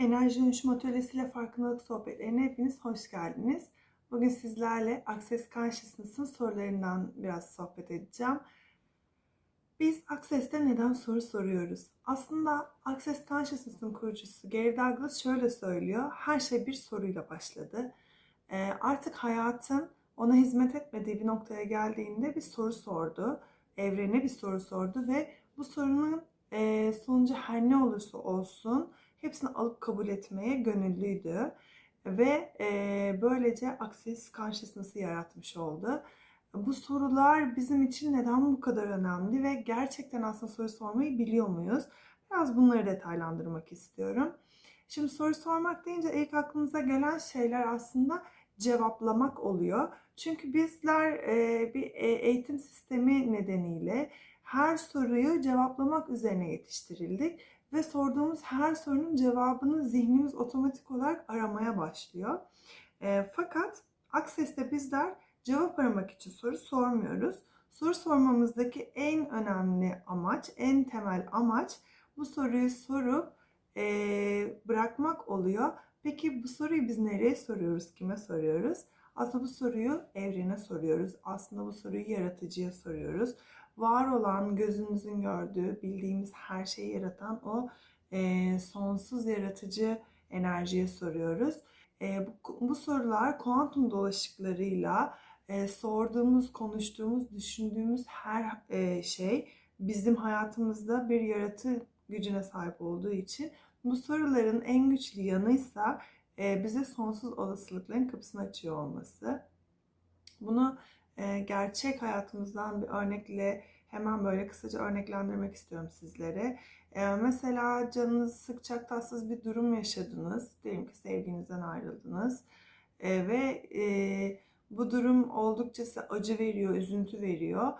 Enerji Dönüşüm Atölyesi Farkındalık Sohbetlerine hepiniz hoş geldiniz. Bugün sizlerle Access Consciousness'ın sorularından biraz sohbet edeceğim. Biz Access'te neden soru soruyoruz? Aslında Access Consciousness'ın kurucusu Gary Douglas şöyle söylüyor. Her şey bir soruyla başladı. Ee, artık hayatın ona hizmet etmediği bir noktaya geldiğinde bir soru sordu. Evrene bir soru sordu ve bu sorunun e, sonucu her ne olursa olsun hepsini alıp kabul etmeye gönüllüydü. Ve e, böylece Access Consciousness'ı yaratmış oldu. Bu sorular bizim için neden bu kadar önemli ve gerçekten aslında soru sormayı biliyor muyuz? Biraz bunları detaylandırmak istiyorum. Şimdi soru sormak deyince ilk aklımıza gelen şeyler aslında cevaplamak oluyor. Çünkü bizler e, bir eğitim sistemi nedeniyle her soruyu cevaplamak üzerine yetiştirildik ve sorduğumuz her sorunun cevabını zihnimiz otomatik olarak aramaya başlıyor. E, fakat Access'te bizler cevap aramak için soru sormuyoruz. Soru sormamızdaki en önemli amaç, en temel amaç bu soruyu sorup e, bırakmak oluyor. Peki bu soruyu biz nereye soruyoruz, kime soruyoruz? Aslında bu soruyu evrene soruyoruz. Aslında bu soruyu yaratıcıya soruyoruz. Var olan, gözümüzün gördüğü, bildiğimiz her şeyi yaratan o e, sonsuz yaratıcı enerjiye soruyoruz. E, bu, bu sorular kuantum dolaşıklarıyla e, sorduğumuz, konuştuğumuz, düşündüğümüz her e, şey bizim hayatımızda bir yaratı gücüne sahip olduğu için bu soruların en güçlü yanıysa e, bize sonsuz olasılıkların kapısını açıyor olması. Bunu gerçek hayatımızdan bir örnekle hemen böyle kısaca örneklendirmek istiyorum sizlere. E, mesela canınızı sıkacak tatsız bir durum yaşadınız. Diyelim ki sevginizden ayrıldınız. E, ve e, bu durum oldukça acı veriyor, üzüntü veriyor.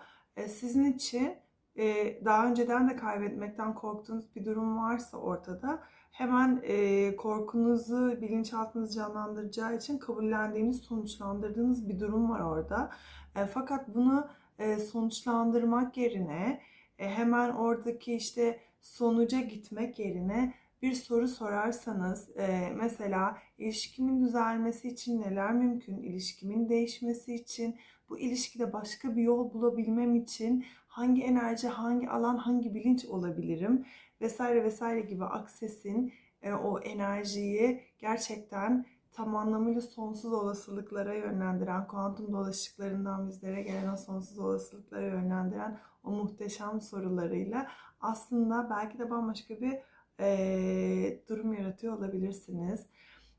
Sizin için e, daha önceden de kaybetmekten korktuğunuz bir durum varsa ortada hemen e, korkunuzu bilinçaltınız canlandıracağı için kabullendiğiniz, sonuçlandırdığınız bir durum var orada. E, fakat bunu e, sonuçlandırmak yerine e, hemen oradaki işte sonuca gitmek yerine bir soru sorarsanız e, mesela ilişkimin düzelmesi için neler mümkün, ilişkimin değişmesi için, bu ilişkide başka bir yol bulabilmem için hangi enerji, hangi alan, hangi bilinç olabilirim vesaire vesaire gibi aksesin e, o enerjiyi gerçekten tam anlamıyla sonsuz olasılıklara yönlendiren, kuantum dolaşıklarından bizlere gelen o sonsuz olasılıklara yönlendiren o muhteşem sorularıyla aslında belki de bambaşka bir e, durum yaratıyor olabilirsiniz.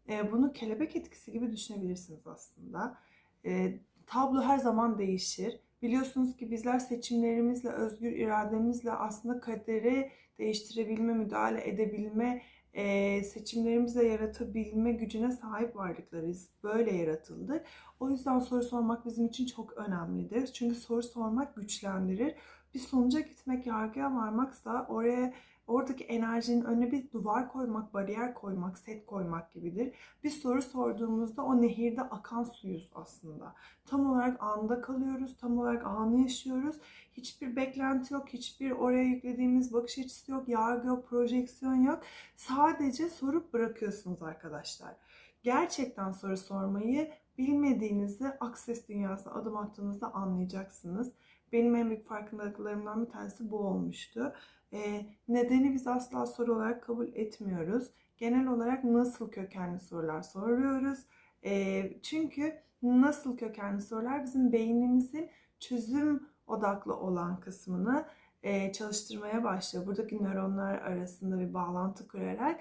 E, bunu kelebek etkisi gibi düşünebilirsiniz aslında. E, tablo her zaman değişir. Biliyorsunuz ki bizler seçimlerimizle, özgür irademizle aslında kaderi değiştirebilme, müdahale edebilme, e, seçimlerimizle yaratabilme gücüne sahip varlıklarız. Böyle yaratıldık. O yüzden soru sormak bizim için çok önemlidir. Çünkü soru sormak güçlendirir. Bir sonuca gitmek, yargıya varmaksa oraya oradaki enerjinin önüne bir duvar koymak, bariyer koymak, set koymak gibidir. Bir soru sorduğumuzda o nehirde akan suyuz aslında. Tam olarak anda kalıyoruz, tam olarak anı yaşıyoruz. Hiçbir beklenti yok, hiçbir oraya yüklediğimiz bakış açısı yok, yargı yok, projeksiyon yok. Sadece sorup bırakıyorsunuz arkadaşlar. Gerçekten soru sormayı bilmediğinizi Access dünyasına adım attığınızda anlayacaksınız. Benim en büyük farkındalıklarımdan bir tanesi bu olmuştu. E, nedeni biz asla soru olarak kabul etmiyoruz. Genel olarak nasıl kökenli sorular soruyoruz. E, çünkü nasıl kökenli sorular bizim beynimizin çözüm odaklı olan kısmını e, çalıştırmaya başlıyor. Buradaki nöronlar arasında bir bağlantı kurarak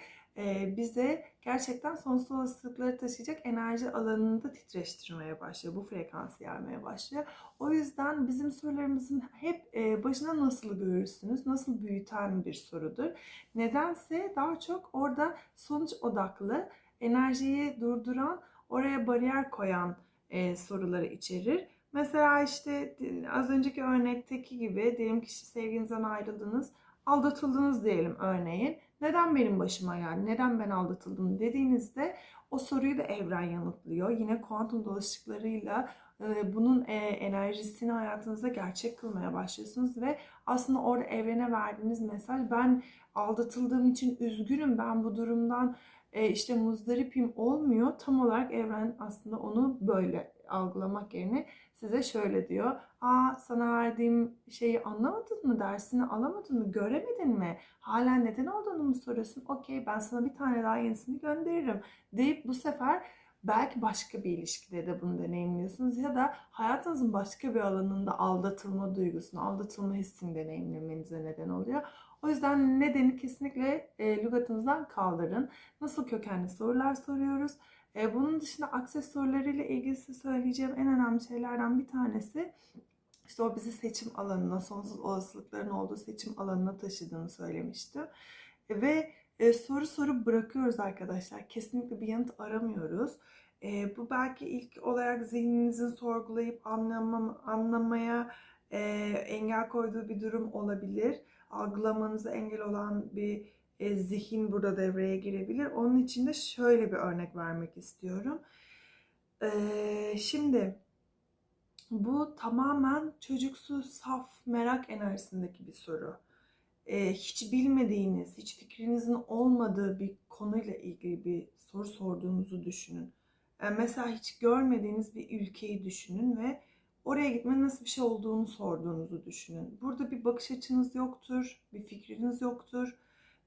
bize gerçekten sonsuz olasılıkları taşıyacak enerji alanını da titreştirmeye başlıyor. Bu frekansı yaymaya başlıyor. O yüzden bizim sorularımızın hep e, başına nasıl görürsünüz, nasıl büyüten bir sorudur. Nedense daha çok orada sonuç odaklı, enerjiyi durduran, oraya bariyer koyan e, soruları içerir. Mesela işte az önceki örnekteki gibi diyelim ki sevginizden ayrıldınız, aldatıldınız diyelim örneğin. Neden benim başıma geldi? Neden ben aldatıldım dediğinizde o soruyu da evren yanıtlıyor. Yine kuantum dolaşıklarıyla bunun enerjisini hayatınızda gerçek kılmaya başlıyorsunuz ve aslında orada evrene verdiğiniz mesaj ben aldatıldığım için üzgünüm. Ben bu durumdan e, işte muzdaripim olmuyor. Tam olarak evren aslında onu böyle algılamak yerine size şöyle diyor. Aa sana verdiğim şeyi anlamadın mı? Dersini alamadın mı? Göremedin mi? Hala neden olduğunu mu soruyorsun? Okey ben sana bir tane daha yenisini gönderirim. Deyip bu sefer belki başka bir ilişkide de bunu deneyimliyorsunuz ya da hayatınızın başka bir alanında aldatılma duygusunu, aldatılma hissini deneyimlemenize neden oluyor. O yüzden nedeni kesinlikle e, lügatınızdan kaldırın. Nasıl kökenli sorular soruyoruz? E, bunun dışında akses sorularıyla ilgili söyleyeceğim en önemli şeylerden bir tanesi işte o bizi seçim alanına, sonsuz olasılıkların olduğu seçim alanına taşıdığını söylemiştim. E, ve e, soru soru bırakıyoruz arkadaşlar. Kesinlikle bir yanıt aramıyoruz. E, bu belki ilk olarak zihninizin sorgulayıp anlama, anlamaya e, engel koyduğu bir durum olabilir. Algılamanıza engel olan bir e, zihin burada devreye girebilir. Onun için de şöyle bir örnek vermek istiyorum. E, şimdi bu tamamen çocuksu, saf, merak enerjisindeki bir soru. E, hiç bilmediğiniz, hiç fikrinizin olmadığı bir konuyla ilgili bir soru sorduğunuzu düşünün. E, mesela hiç görmediğiniz bir ülkeyi düşünün ve oraya gitmenin nasıl bir şey olduğunu sorduğunuzu düşünün. Burada bir bakış açınız yoktur, bir fikriniz yoktur,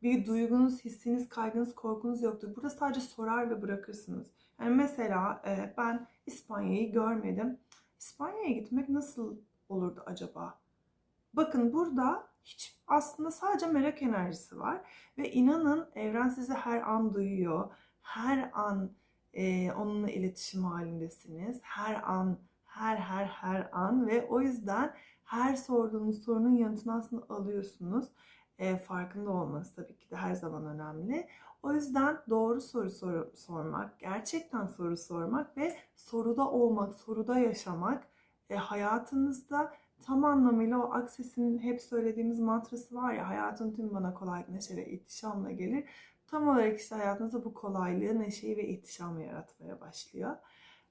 bir duygunuz, hissiniz, kaygınız, korkunuz yoktur. Burada sadece sorar ve bırakırsınız. Yani mesela e, ben İspanya'yı görmedim. İspanya'ya gitmek nasıl olurdu acaba? Bakın burada hiç aslında sadece merak enerjisi var ve inanın evren sizi her an duyuyor. Her an e, onunla iletişim halindesiniz. Her an, her her her an ve o yüzden her sorduğunuz sorunun yanıtını aslında alıyorsunuz. E, farkında olması tabii ki de her zaman önemli. O yüzden doğru soru sor sormak, gerçekten soru sormak ve soruda olmak, soruda yaşamak e, hayatınızda tam anlamıyla o aksesin hep söylediğimiz mantrası var ya hayatın tüm bana kolaylık, neşe ve ihtişamla gelir. Tam olarak işte hayatınızda bu kolaylığı, neşeyi ve ihtişamı yaratmaya başlıyor.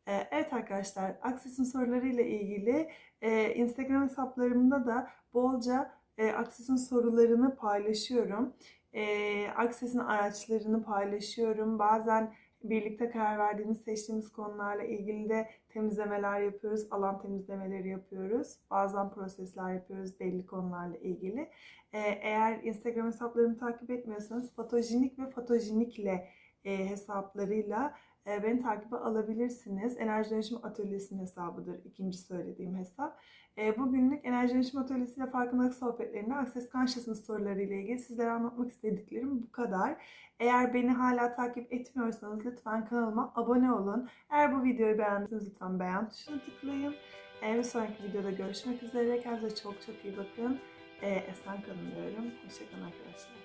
E, evet arkadaşlar, Akses'in sorularıyla ilgili e, Instagram hesaplarımda da bolca e, Akses'in sorularını paylaşıyorum. E, Akses'in araçlarını paylaşıyorum. Bazen birlikte karar verdiğimiz, seçtiğimiz konularla ilgili de temizlemeler yapıyoruz. Alan temizlemeleri yapıyoruz. Bazen prosesler yapıyoruz belli konularla ilgili. Ee, eğer Instagram hesaplarımı takip etmiyorsanız fotojenik ve fotojenikle e, hesaplarıyla e, beni takibe alabilirsiniz. Enerji Dönüşüm Atölyesi'nin hesabıdır ikinci söylediğim hesap. E, bugünlük Enerji Dönüşüm Atölyesi ile farkındalık sohbetlerinde Access Consciousness sorularıyla ilgili sizlere anlatmak istediklerim bu kadar. Eğer beni hala takip etmiyorsanız lütfen kanalıma abone olun. Eğer bu videoyu beğendiyseniz lütfen beğen tuşuna tıklayın. E, bir sonraki videoda görüşmek üzere. Kendinize çok çok iyi bakın. E, esen kalın diyorum. Hoşçakalın arkadaşlar.